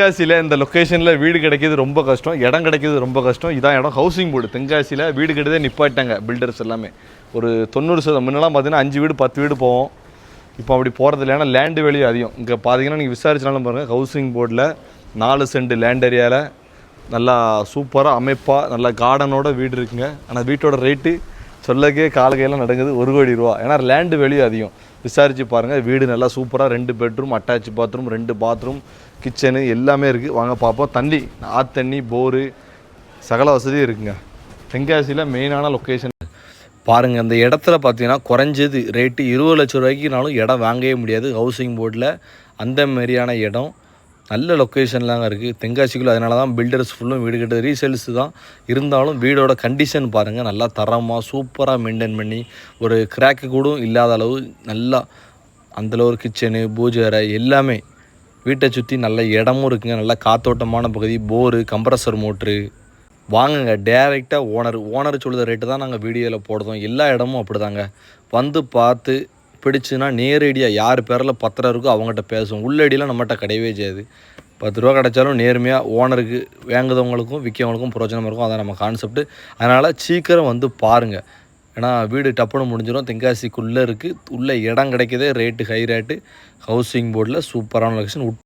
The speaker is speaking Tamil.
தென்காசியில் இந்த லொக்கேஷனில் வீடு கிடைக்கிறது ரொம்ப கஷ்டம் இடம் கிடைக்கிறது ரொம்ப கஷ்டம். இதான் இடம். ஹவுசிங் போர்டு தென்காசியில் வீடு கிடையதே நிப்பாட்டாங்க பில்டர்ஸ் எல்லாமே. ஒரு தொண்ணூறு சதவீதம் முன்னெல்லாம் பார்த்தீங்கன்னா அஞ்சு வீடு பத்து வீடு போவோம். இப்போ அப்படி போகிறது இல்லை ஏன்னா லேண்டு வெளியே அதிகம். இங்கே பார்த்தீங்கன்னா நீங்கள் விசாரிச்சாலும் பாருங்கள் ஹவுசிங் போர்டில் நாலு சென்ட் லேண்ட் ஏரியாவில் நல்லா சூப்பராக அமைப்பாக நல்லா கார்டனோட வீடு இருக்குங்க. ஆனால் வீட்டோட ரேட்டு சொல்லக்கே கால கையெல்லாம் நடக்குது ஒரு கோடி ரூபா. ஏன்னா லேண்டு வெளியே அதிகம். விசாரித்து பாருங்கள் வீடு நல்லா சூப்பராக ரெண்டு பெட்ரூம் அட்டாச் பாத்ரூம் ரெண்டு பாத்ரூம் கிச்சனு எல்லாமே இருக்குது வாங்க பார்ப்போம். தண்ணி ஆத்தண்ணி போரு சகல வசதியும் இருக்குங்க. தென்காசியில் மெயினான லொக்கேஷன் பாருங்கள் அந்த இடத்துல பார்த்தீங்கன்னா குறைஞ்சது ரேட்டு இருபது லட்ச ரூபாய்க்குனாலும் இடம் வாங்கவே முடியாது. ஹவுசிங் போர்டில் அந்த மாதிரியான இடம். நல்ல லொக்கேஷன்லாங்க இருக்குது தென்காசிக்குள்ள அதனால தான் பில்டர்ஸ் ஃபுல்லும் வீடு கட்டுறது ரீசேல்ஸ் தான். இருந்தாலும் வீடோட கண்டிஷன் பாருங்கள் நல்லா தரமாக சூப்பராக மெயின்டைன் பண்ணி ஒரு கிராக்கு கூட இல்லாத அளவு நல்லா அந்தளவு ஒரு கிச்சனு பூஜை அறை எல்லாமே வீட்டை சுற்றி நல்ல இடமும் இருக்குங்க. நல்ல காத்தோட்டமான பகுதி போரு கம்ப்ரஸர் மோட்ரு வாங்குங்க. டேரெக்டாக ஓனர் ஓனர் சொல்லுற ரேட்டு தான் நாங்கள் வீடியோவில் போடுறோம். எல்லா இடமும் அப்படிதாங்க. வந்து பார்த்து பிடிச்சுன்னா நேரடியாக யார் பேரில் பத்திரம் இருக்கோ அவங்ககிட்ட பேசுவோம். உள்ளடியெலாம் நம்மகிட்ட கிடையவே செய்யாது. பத்து ரூபா கிடைச்சாலும் நேர்மையாக ஓனருக்கு வாங்குறவங்களுக்கும் விற்கவங்களுக்கும் பிரோஜனமாக இருக்கும். அதான் நம்ம கான்செப்ட் அதனால் சீக்கிரம் வந்து பாருங்கள் ஏன்னா வீடு டப்புன்னு முடிஞ்சிடும். தென்காசிக்குள்ளே இருக்குது உள்ளே இடம் கிடைக்கிதே ரேட்டு ஹை ரேட்டு ஹவுசிங் போர்டில் சூப்பரான லொக்கேஷன்